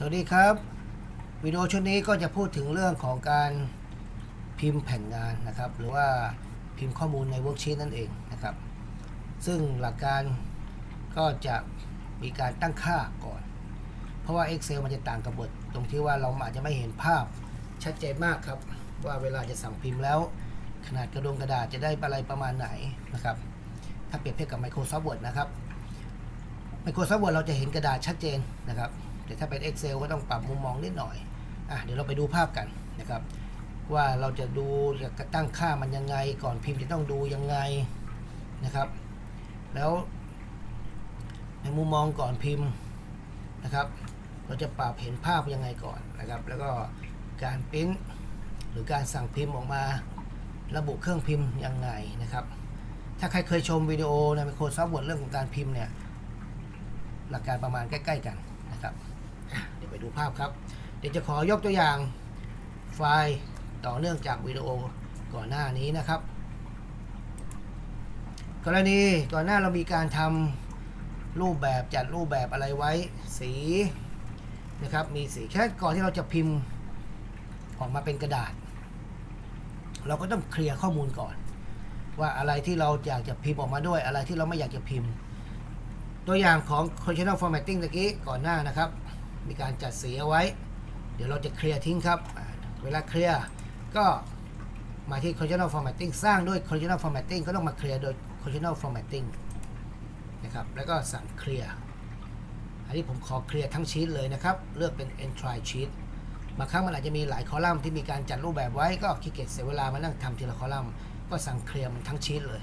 สวัสดีครับ วิดีโอชุดนี้ก็จะพูดถึงเรื่องของการพิมพ์แผ่นงานนะครับ หรือว่าพิมพ์ข้อมูลในเวิร์กชีตนั่นเองนะครับ ซึ่งหลักการก็จะมีการตั้งค่าก่อน เพราะว่า Excel มันจะต่างกับ Word ตรงที่ว่าเราอาจจะไม่เห็นภาพชัดเจนมากครับ ว่าเวลาจะสั่งพิมพ์แล้ว ขนาดกระดงกระดาษจะได้อะไรประมาณไหนนะครับ ถ้าเปรียบเทียบกับ Microsoft Word นะครับ Microsoft Word เราจะเห็นกระดาษชัดเจนนะครับ แต่ถ้าเป็น Excel ก็ต้องปรับมุมมองนิดหน่อยอะเดี๋ยวเราไปดูภาพกันนะครับ ว่าเราจะดูจะตั้งค่ามันยังไง ก่อนพิมพ์จะต้องดูยังไงนะครับ แล้วในมุมมองก่อนพิมพ์นะครับ เราจะปรับเห็นภาพยังไงก่อนนะครับ แล้วก็การปริ้นหรือการสั่งพิมพ์ออกมาระบุเครื่องพิมพ์ยังไงนะครับ ถ้าใครเคยชมวิดีโอใน Microsoft Word เรื่องของการพิมพ์เนี่ย หลักการประมาณใกล้ ๆ กันนะครับ เดี๋ยวไปดูภาพครับ เดี๋ยวจะขอยกตัวอย่างไฟล์ต่อเนื่องจากวิดีโอก่อนหน้านี้นะครับ กรณีก่อนหน้าเรามีการทำรูปแบบจัดรูปแบบอะไรไว้สีนะครับ มีสีแค่ก่อนที่เราจะพิมพ์ออกมาเป็นกระดาษ เราก็ต้องเคลียร์ข้อมูลก่อน ว่าอะไรที่เราอยากจะพิมพ์ออกมาด้วยอะไรที่เราไม่อยากจะพิมพ์ ตัวอย่างของ conditional formatting ตะกี้ก่อนหน้านะครับ มีการจัดสีเอาไว้ เดี๋ยวเราจะเคลียร์ทิ้งครับ เวลาเคลียร์ก็มาที่ conditional formatting สร้างด้วย conditional formatting ก็ต้องมาเคลียร์โดย conditional formatting นะครับ แล้วก็สั่งเคลียร์อันนี้ผมขอเคลียร์ทั้งชีตเลยนะครับ เลือกเป็น entry sheet บางครั้งมันอาจจะมีหลายคอลัมน์ที่มีการจัดรูปแบบไว้ก็ขี้เกียจเสียเวลามานั่งทำทีละคอลัมน์ก็สั่งเคลียร์มันทั้งชีตเลย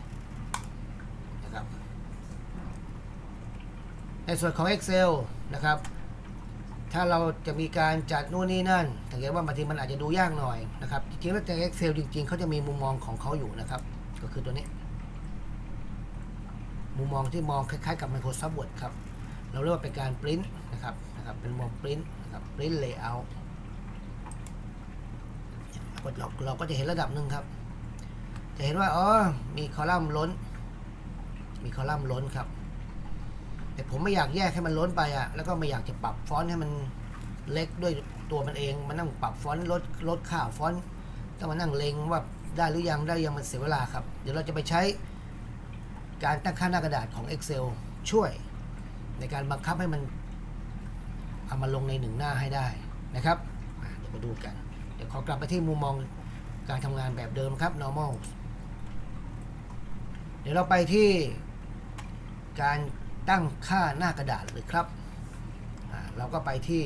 นะครับในส่วนของ Excel นะครับ ถ้าเราจะมีการจัดนู่นนี่นั่นสังเกตว่าบางทีมันอาจจะดูยากหน่อยนะครับ จริงๆแล้วใน Excel จริง ๆ เขาจะมีมุมมองของเขาอยู่นะครับ ก็คือตัวนี้ มุมมองที่มองคล้ายๆกับ Microsoft Word ครับ เราเรียกว่าเป็นการ print นะครับนะครับ เป็นมุม print นะครับ print layout เราเราก็จะเห็นระดับหนึ่งครับ จะเห็นว่า อ๋อ มีคอลัมน์ล้น มีคอลัมน์ล้นครับ แต่ผมไม่อยากแยกให้มันล้นไปอะ แล้วก็ไม่อยากจะปรับฟอนต์ให้มันเล็กด้วยตัวมันเองมานั่งปรับฟอนต์ลดลดค่าฟอนต์ต้องมานั่งเลงว่าได้หรือยังได้ยังมันเสียเวลาครับ เดี๋ยวเราจะไปใช้การตั้งค่าหน้ากระดาษของ Excel ช่วย ในการบังคับให้มันเอามาลงในหนึ่งหน้าให้ได้นะครับเดี๋ยวไปดูกัน เดี๋ยวขอกลับไปที่มุมมองการทำงานแบบเดิมครับ normal เดี๋ยวเราไปที่การ ตั้งค่าหน้ากระดาษเลยครับ เราก็ไปที่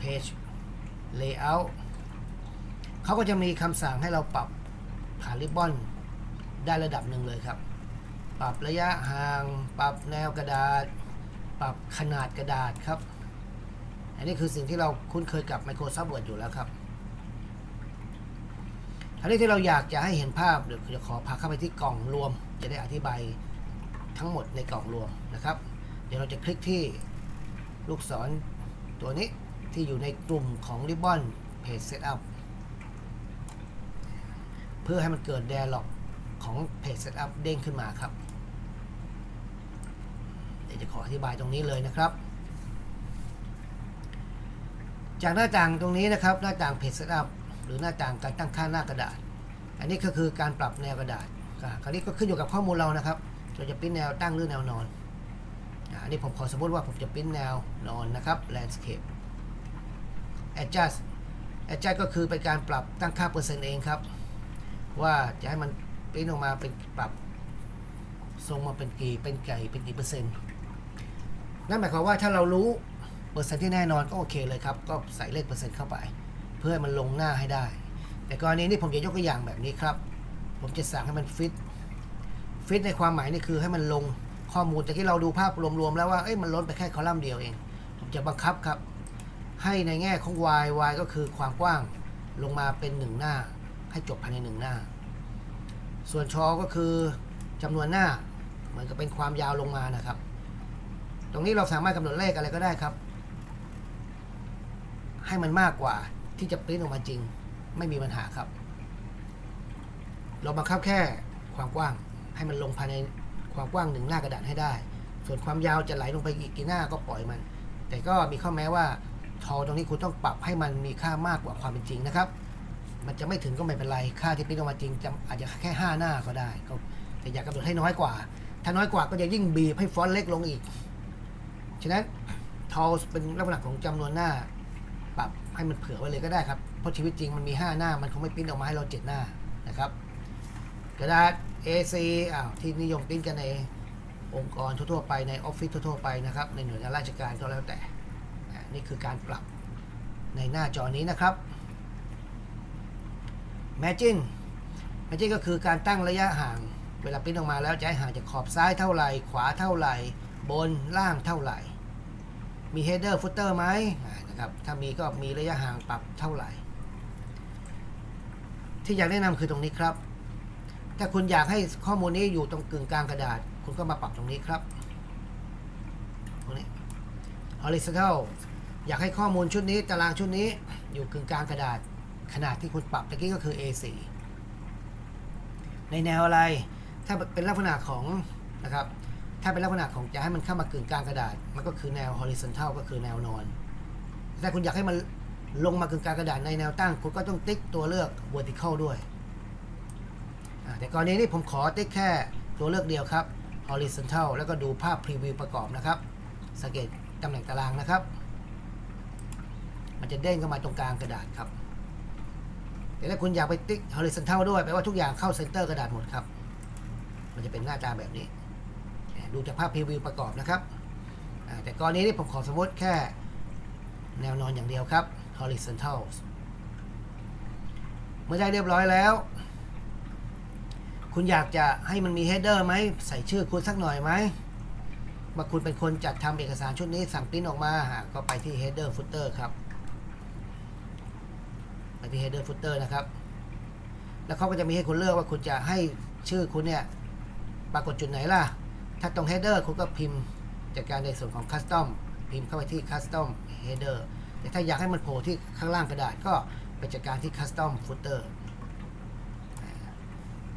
page layout เขาก็จะมีคำสั่งให้เราปรับฐานริบบอนได้ระดับหนึ่งเลยครับ ปรับระยะห่าง ปรับแนวกระดาษ ปรับขนาดกระดาษครับ อันนี้คือสิ่งที่เราคุ้นเคยกับ Microsoft Word อยู่แล้วครับอันนี้ที่เราอยากจะให้เห็นภาพเดี๋ยวจะขอพาเข้าไปที่กล่องรวม จะได้อธิบาย ทั้งหมดในกล่องรวมนะครับ เดี๋ยวเราจะคลิกที่ลูกศรตัวนี้ที่อยู่ในกลุ่มของ Ribbon Page Setup เพื่อให้มันเกิด Dialog ของ Page Setup เด้งขึ้นมาครับ เดี๋ยวจะขออธิบายตรงนี้เลยนะครับ จากหน้าต่างตรงนี้นะครับ หน้าต่าง Page Setup หรือหน้าต่างการตั้งค่าหน้ากระดาษ อันนี้ก็คือการปรับแนวกระดาษอ่าคราวนี้ก็ขึ้นอยู่กับข้อมูลเรานะครับ เราจะปริ้นแนวตั้งหรือแนวนอนอันนี้ผมขอสมมติว่าผมจะปริ้นแนวนอนนะครับ landscape adjust adjust ก็คือเป็นการปรับตั้งค่าเปอร์เซ็นต์เองครับ ว่าจะให้มันปริ้นออกมาเป็นปรับทรงมาเป็นกี่เป็นไก่เป็นกี่เปอร์เซ็นต์นั่นหมายความว่าถ้าเรารู้เปอร์เซ็นต์ที่แน่นอนก็โอเคเลยครับ ก็ใส่เลขเปอร์เซ็นต์เข้าไป เพื่อให้มันลงหน้าให้ได้ แต่กรณีนี้ผมจะยกตัวอย่างแบบนี้ครับ ผมจะสั่งให้มันฟิต ฟิตในความหมายนี่คือให้มันลงข้อมูลแต่ที่เราดูภาพรวมๆแล้วว่าเอ้ยมันล้นไปแค่คอลัมน์เดียวเองผมจะบังคับครับ ให้ในแง่ของ y y ก็คือความกว้างลงมาเป็นหนึ่งหน้า ให้จบภายในหนึ่งหน้า ส่วนชอก็คือจำนวนหน้าเหมือนกับเป็นความยาวลงมานะครับ ตรงนี้เราสามารถกำหนดเลขอะไรก็ได้ครับ ให้มันมากกว่าที่จะปริ้นออกมาจริง ไม่มีปัญหาครับ เราบังคับแค่ความกว้าง ให้มันลงภายในความกว้างหนึ่งหน้ากระดาษให้ได้ ส่วนความยาวจะไหลลงไปอีกกี่หน้าก็ปล่อยมัน แต่ก็มีข้อแม้ว่าทอตรงนี้คุณต้องปรับให้มันมีค่ามากกว่าความเป็นจริงนะครับ มันจะไม่ถึงก็ไม่เป็นไรค่าที่ปริ้นออกมาจริงจะอาจจะแค่ 5 หน้าก็ได้ก็แต่อยากกำหนดให้น้อยกว่า ถ้าน้อยกว่าก็จะยิ่งบีบให้ฟอนต์เล็กลงอีก ฉะนั้นทอเป็นลักษณะของจำนวนหน้า ปรับให้มันเผื่อไว้เลยก็ได้ครับเพราะชีวิตจริงมันมี 5 หน้ามันคงไม่ปริ้นออกมาให้เรา 7 หน้านะครับ กระดาษ A4 อ้าวที่นิยมปริ้นกันในองค์กรทั่วๆไปในออฟฟิศทั่วๆไปนะครับ ในหน่วยงานราชการก็แล้วแต่ นี่คือการปรับในหน้าจอนี้นะครับ Imagine Imagine ก็คือการตั้งระยะห่างเวลาปริ้นออกมาแล้วจะให้ห่างจากขอบซ้ายเท่าไหร่ ขวาเท่าไหร่ บนล่างเท่าไหร่ มี header footer ไหมนะครับถ้ามีก็มีระยะห่างปรับเท่าไหร่ ที่อยากแนะนำคือตรงนี้ครับ ถ้าคุณอยากให้ข้อมูลนี้อยู่ตรงกึ่งกลางกระดาษ คุณก็มาปรับตรงนี้ครับตรงนี้ horizontal อยากให้ข้อมูลชุดนี้ตารางชุดนี้อยู่กึ่งกลางกระดาษ ขนาดที่คุณปรับตะกี้ก็คือ A4 ในแนวอะไร ถ้าเป็นลักษณะของนะครับ ถ้าเป็นลักษณะของจะให้มันเข้ามากึ่งกลางกระดาษ มันก็คือแนว horizontal ก็คือแนวนอนถ้าคุณอยากให้มันลงมากึ่งกลางกระดาษในแนวตั้ง คุณก็ต้องติ๊กตัวเลือก vertical ด้วย แต่กรณีนี้ผมขอติ๊กแค่ตัวเลือกเดียวครับ horizontal แล้วก็ดูภาพพรีวิวประกอบนะครับสังเกตตำแหน่งตารางนะครับ มันจะเด้งเข้ามาตรงกลางกระดาษครับแต่ถ้าคุณอยากไปติ๊ก horizontal ด้วยแปลว่าทุกอย่างเข้าเซนเตอร์กระดาษหมดครับ มันจะเป็นหน้าตาแบบนี้ ดูจากภาพพรีวิวประกอบนะครับ แต่กรณีนี้ผมขอสมมติแค่แนวนอนอย่างเดียวครับ horizontal เมื่อได้เรียบร้อยแล้ว คุณอยากจะให้มันมี header ไหมใส่ชื่อคุณสักหน่อยไหมว่าคุณเป็นคนจัดทำเอกสารชุดนี้สั่งปริ้นออกมาก็ไปที่ header footer ครับ ไปที่ header footer นะครับ แล้วเขาก็จะมีให้คุณเลือกว่าคุณจะให้ชื่อคุณเนี่ยปรากฏจุดไหนล่ะ ถ้าตรง header คุณก็พิมพ์จัดการในส่วนของ custom พิมพ์เข้าไปที่ custom header แต่ถ้าอยากให้มันโผล่ที่ข้างล่างกระดาษก็ไปจัดการที่ custom footer อ่า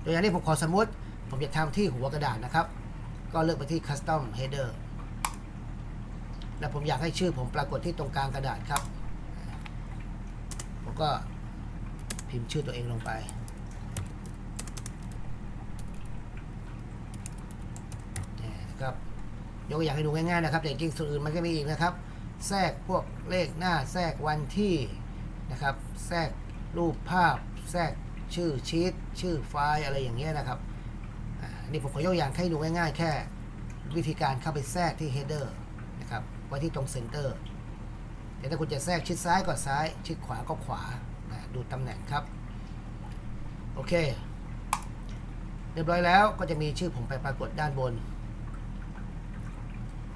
ตัวอย่างนี้ผมขอสมมติ ผมจะทำที่หัวกระดาษนะครับ ก็เลือกไปที่ custom header แล้วผมอยากให้ชื่อผมปรากฏที่ตรงกลางกระดาษครับ ผมก็พิมพ์ชื่อตัวเองลงไป นะครับ ยกตัวอย่างให้ดูง่ายๆนะครับแต่จริงๆส่วนอื่นมันก็มีอีกนะครับ แทรกพวกเลขหน้า แทรกวันที่นะครับ แทรกรูปภาพ แทรก ชื่อชีตชื่อไฟล์อะไรอย่างเงี้ยนะครับอันนี่ผมขอยกอย่างให้ดูง่ายๆ แค่วิธีการเข้าไปแทรกที่ header นะครับไว้ที่ตรง center แต่ถ้าคุณจะแทรกชิดซ้ายก็ซ้าย ชิดขวาก็ขวาดูตำแหน่งครับ โอเค เรียบร้อยแล้วก็จะมีชื่อผมไปปรากฏด้านบน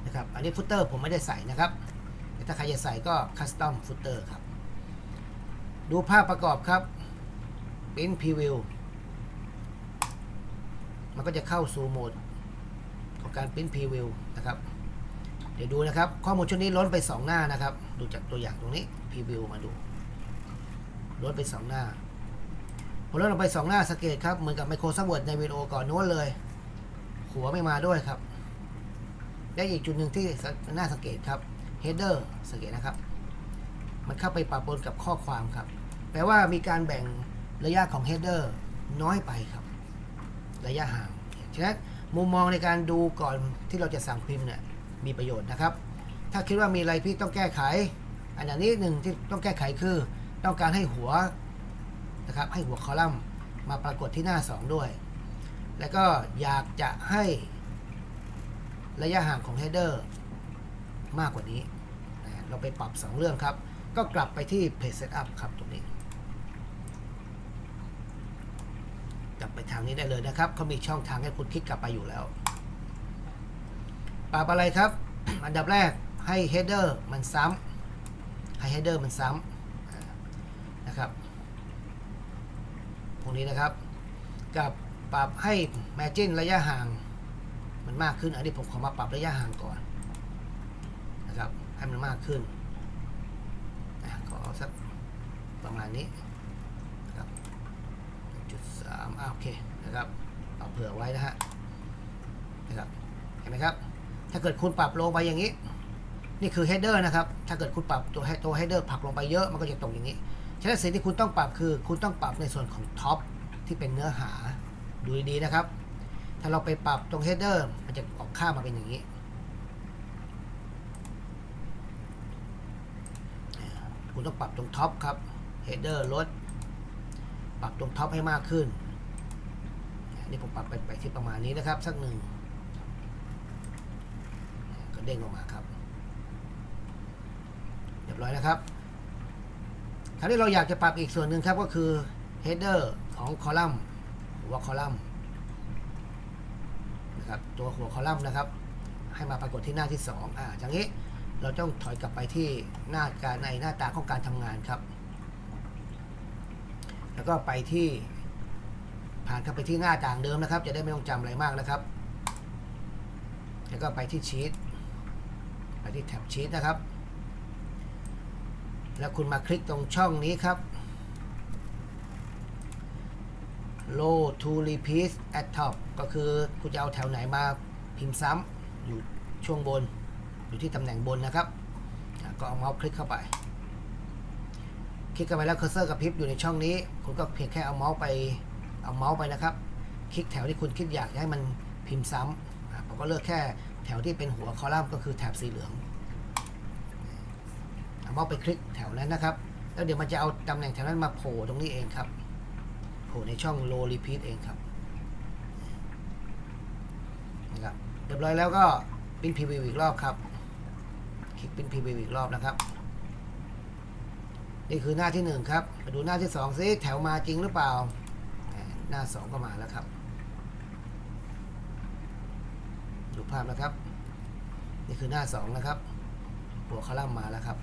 นะครับอันนี้ฟุตเตอร์ผมไม่ได้ใส่นะครับแต่ถ้าใครจะใส่ก็คัสตอมฟุตเตอร์ครับ ดูภาพประกอบครับ Print Preview มันก็จะเข้าสู่โหมดของการ Print Preview นะครับ เดี๋ยวดูนะครับ ข้อมูลชุดนี้ล้นไป 2 หน้านะครับ ดูจากตัวอย่างตรงนี้ Preview มาดูล้นไป 2 หน้าพอล้นออกไป 2 หน้าสังเกตครับเหมือนกับ Microsoft Word ในวิดีโอก่อนโน้นเลย หัวไม่มาด้วยครับและอีกจุดหนึ่งที่น่าสังเกตครับ header สังเกตนะครับ มันเข้าไปปะปนกับข้อความครับ แปลว่ามีการแบ่ง ระยะของ header น้อยไปครับ ระยะห่าง ฉะนั้นมุมมองในการดูก่อนที่เราจะสั่งพิมพ์เนี่ยมีประโยชน์นะครับ ถ้าคิดว่ามีอะไรที่ต้องแก้ไข อันนี้หนึ่งที่ต้องแก้ไขคือ ต้องการให้หัวนะครับให้หัวคอลัมน์มาปรากฏที่หน้า 2 ด้วย แล้วก็อยากจะให้ระยะห่างของ header มากกว่านี้ เราไปปรับ 2 เรื่องครับ ก็กลับไปที่ page setup ครับตรงนี้ กลับไปทางนี้ได้เลยนะครับเขามีช่องทางให้คุณคลิกกลับไปอยู่แล้ว ปรับอะไรครับ อันดับแรกให้ header มันซ้ำให้ header มันซ้ำอ่านะครับพวกนี้นะครับ กับปรับให้ margin ระยะห่างมันมากขึ้น อันนี้ผมขอมาปรับระยะห่างก่อนนะครับ ให้มันมากขึ้นอขอสักประมาณนี้นะครับจุดสาม อะโอเคนะครับเอาเผื่อไว้นะฮะนะครับเห็นไหมครับ ถ้าเกิดคุณปรับลงไปอย่างนี้ นี่คือ header นะครับ ถ้าเกิดคุณปรับตัวตัว header ผลักลงไปเยอะมันก็จะตกอย่างนี้ฉะนั้นสิ่งที่คุณต้องปรับคือ คุณต้องปรับในส่วนของ top ที่เป็นเนื้อหาดูดีๆนะครับ ถ้าเราไปปรับตรง header มันจะออกค่ามาเป็นอย่างนี้คุณต้องปรับตรงท็อปครับ header ลดปรับตรงท็อปให้มากขึ้น นี่ผมปรับไปไปที่ประมาณนี้นะครับ สักหนึ่งก็เด้งออกมาครับเรียบร้อยนะครับคราวนี้เราอยากจะปรับอีกส่วนหนึ่งครับก็คือ header ของคอลัมน์หัวคอลัมน์นะครับตัวหัวคอลัมน์นะครับ ให้มาปรากฏที่หน้าที่2อ่าจากนี้เราต้องถอยกลับไปที่หน้าการในหน้าตาของการทำงานครับ แล้วก็ไปที่ ผ่านเข้าไปที่หน้าต่างเดิมนะครับ จะได้ไม่ต้องจำอะไรมากนะครับ แล้วก็ไปที่ชีตไปที่แท็บชีตนะครับ แล้วคุณมาคลิกตรงช่องนี้ครับ low to repeat at top ก็คือคุณจะเอาแถวไหนมาพิมพ์ซ้ำอยู่ช่วงบน อยู่ที่ตำแหน่งบนนะครับ ก็เอาเมาส์คลิกเข้าไป คลิกเข้าไปแล้วเคอร์เซอร์กระพริบอยู่ในช่องนี้ คุณก็เพียงแค่เอาเมาส์ไป เอาเมาส์ไปนะครับ คลิกแถวที่คุณคิดอยากให้มันพิมพ์ซ้ำผมก็เลือกแค่แถวที่เป็นหัวคอลัมน์ก็คือแถบสีเหลืองเอาเมาส์ไปคลิกแถวนั้นนะครับ แล้วเดี๋ยวมันจะเอาตำแหน่งแถวนั้นมาโผล่ตรงนี้เองครับโผล่ในช่อง low repeat เองครับนะครับเรียบร้อยแล้วก็ปิ้นพรีวิวอีกรอบครับ คลิกปิ้นพรีวิวอีกรอบนะครับนี่คือหน้าที่หนึ่งครับ มาดูหน้าที่สองซิแถวมาจริงหรือเปล่า หน้าสองก็มาแล้วครับ ดูภาพนะครับ นี่คือหน้าสองนะครับ หัวคอลัมน์มาแล้วครับ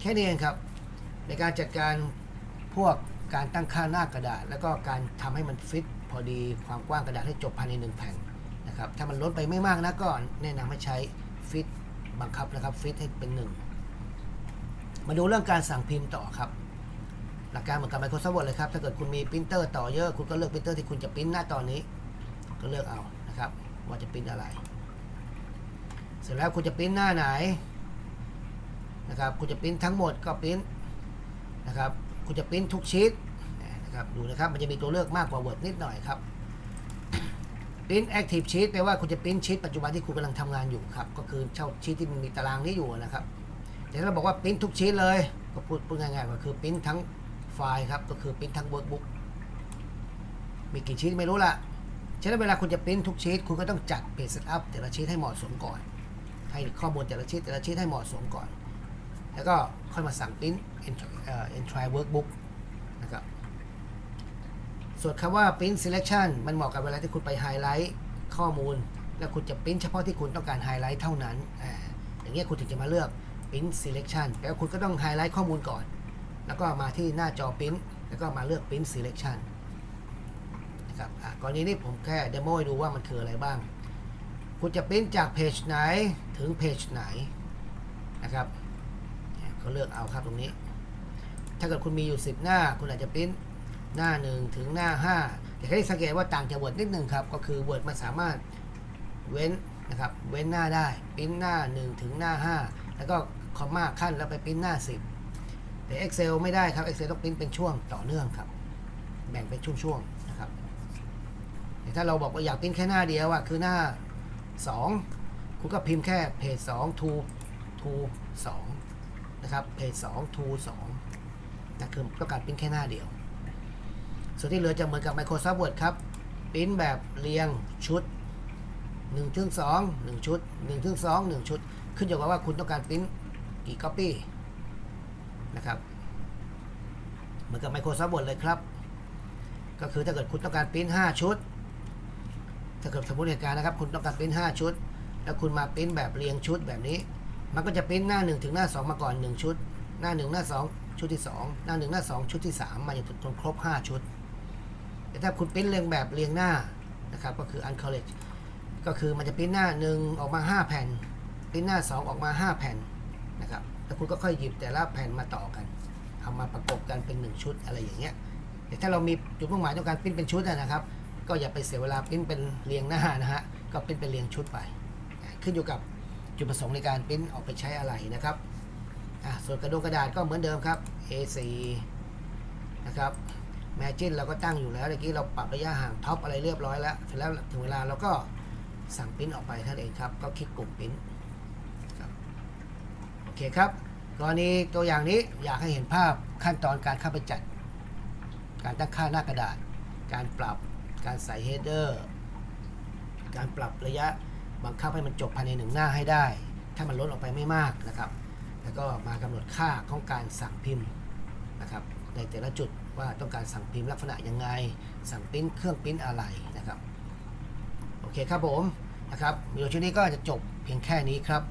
แค่นี้เองครับ ในการจัดการพวกการตั้งค่าหน้ากระดาษ แล้วก็การทำให้มันฟิตพอดีความกว้างกระดาษให้จบภายในหนึ่งแผ่นนะครับ ถ้ามันล้นไปไม่มากนะก็แนะนำให้ใช้ฟิตบังคับนะครับฟิตให้เป็นหนึ่งมาดูเรื่องการสั่งพิมพ์ต่อครับ หลักการเหมือนกับ Microsoft Word เลยครับ ถ้าเกิดคุณมีปรินเตอร์ต่อเยอะ คุณก็เลือกปรินเตอร์ที่คุณจะปริ้นหน้าตอนนี้ ก็เลือกเอานะครับ ว่าจะปริ้นอะไร เสร็จแล้วคุณจะปริ้นหน้าไหนนะครับ คุณจะปริ้นทั้งหมดก็ปริ้นนะครับ คุณจะปริ้นทุกชีตนะครับ ดูนะครับ มันจะมีตัวเลือกมากกว่า Word นิดหน่อยครับปริ้น Active Sheet แปลว่าคุณจะปริ้นชีตปัจจุบันที่คุณกำลังทำงานอยู่ครับ ก็คือเช่าชีตที่มันมีตารางนี้อยู่นะครับแต่ถ้าเราบอกว่าปริ้นทุกชีตเลย ก็พูดพูดง่ายๆก็คือปริ้นทั้ง ฟล์ครับ ก็คือปริ้นทั้ง workbook มีกี่ชีตไม่รู้ละฉะนั้นเวลาคุณจะปริ้นทุกชีตคุณก็ต้องจัดเพจเซตอัพแต่ละชีตให้เหมาะสมก่อน ให้ข้อมูลแต่ละชีตแต่ละชีตให้เหมาะสมก่อน แล้วก็ค่อยมาสั่งปริ้น entry workbook นะครับส่วนคำว่า print selection มันเหมาะกับเวลาที่คุณไปไฮไลท์ข้อมูล แล้วคุณจะปริ้นเฉพาะที่คุณต้องการไฮไลท์เท่านั้นอาอย่างเงี้ยคุณถึงจะมาเลือก print selection แปลว่าคุณก็ต้องไฮไลท์ข้อมูลก่อน แล้วก็มาที่หน้าจอ print แล้วก็มาเลือก print selection นะครับอะกรณีนี้ผมแค่เดโมให้ดูว่ามันคืออะไรบ้าง คุณจะปริ้นจากเพจไหนถึงเพจไหนนะครับเนี่ยก็เลือกเอาครับตรงนี้ ถ้าเกิดคุณมีอยู่ 10 หน้า คุณอาจจะปริ้นหน้า 1 ถึงหน้า 5 แต่ให้สังเกตว่าต่างจาก Word นิดนึงครับ ก็คือ Word มันสามารถเว้นนะครับ เว้นหน้าได้ปริ้นหน้า 1 ถึงหน้า 5 แล้วก็คอมมาขั้นแล้วไปปริ้นหน้า 10 แต่ Excel ไม่ได้ครับ Excel ต้องปริ้นเป็นช่วงต่อเนื่องครับ แบ่งเป็นช่วงๆนะครับแต่ถ้าเราบอกว่าอยากปริ้นแค่หน้าเดียวอะคือหน้า 2 คุณก็พิมพ์แค่เพจ2 to to 2นะครับเพจ2 to 2นะคือต้องการปริ้นแค่หน้าเดียว ส่วนที่เหลือจะเหมือนกับ Microsoft Word ครับปริ้นแบบเรียงชุด1ถึง2 1ชุด1ถึง2 1ชุด ขึ้นอยู่กับว่าคุณต้องการปริ้นกี่ copy นะครับ เหมือนกับ Microsoft Word เลยครับ ก็คือถ้าเกิดคุณต้องการปริ้น5 ชุด ถ้าเกิดสมมติเหตุการณ์นะครับ คุณต้องการปริ้น5 ชุด แล้วคุณมาปริ้นแบบเรียงชุดแบบนี้ มันก็จะปริ้นหน้า 1 ถึงหน้า 2 มาก่อน 1 ชุด หน้า 1 หน้า 2 ชุดที่ 2 หน้า 1 หน้า 2 ชุดที่ 3 มาจนจนครบ 5 ชุด แต่ถ้าคุณปริ้นเรียงแบบเรียงหน้านะครับ ก็คือ uncollege ก็คือมันจะปริ้นหน้า 1 ออกมา 5 แผ่นปริ้นหน้า 2 ออกมา 5 แผ่นนะครับ แล้วคุณก็ค่อยหยิบแต่ละแผ่นมาต่อกันเอามาประกบกันเป็น1ชุดอะไรอย่างเงี้ยแต่ถ้าเรามีจุดมุ่งหมายต้องการปริ้นเป็นชุดนะครับ ก็อย่าไปเสียเวลาปริ้นเป็นเรียงหน้านะฮะก็ปริ้นเป็นเรียงชุดไป ขึ้นอยู่กับจุดประสงค์ในการปริ้นออกไปใช้อะไรนะครับส่วนกระดงกระดาษก็เหมือนเดิมครับ A4 นะครับแมจินเราก็ตั้งอยู่แล้วเมื่อกี้เราปรับระยะห่างท็อปอะไรเรียบร้อยแล้วเสร็จแล้วถึงเวลาเราก็สั่งปริ้นออกไปท่านเองครับ ก็คลิกปุ่มปิ้นครับโอ เคครับกรณีตัวอย่างนี้อยากให้เห็นภาพขั้นตอนการเข้าไปจัด การตั้งค่าหน้ากระดาษ การปรับการใส่เฮดเดอร์การปรับระยะบังคับให้มันจบภายในหนึ่งหน้าให้ได้ ถ้ามันลดออกไปไม่มากนะครับ แล้วก็มากำหนดค่าของการสั่งพิมพ์นะครับ ในแต่ละจุดว่าต้องการสั่งพิมพ์ลักษณะยังไง สั่งปริ้นเครื่องปริ้นอะไรนะครับ โอเคครับผมนะครับวิดีโอชุดนี้ก็จะจบเพียงแค่นี้ครับ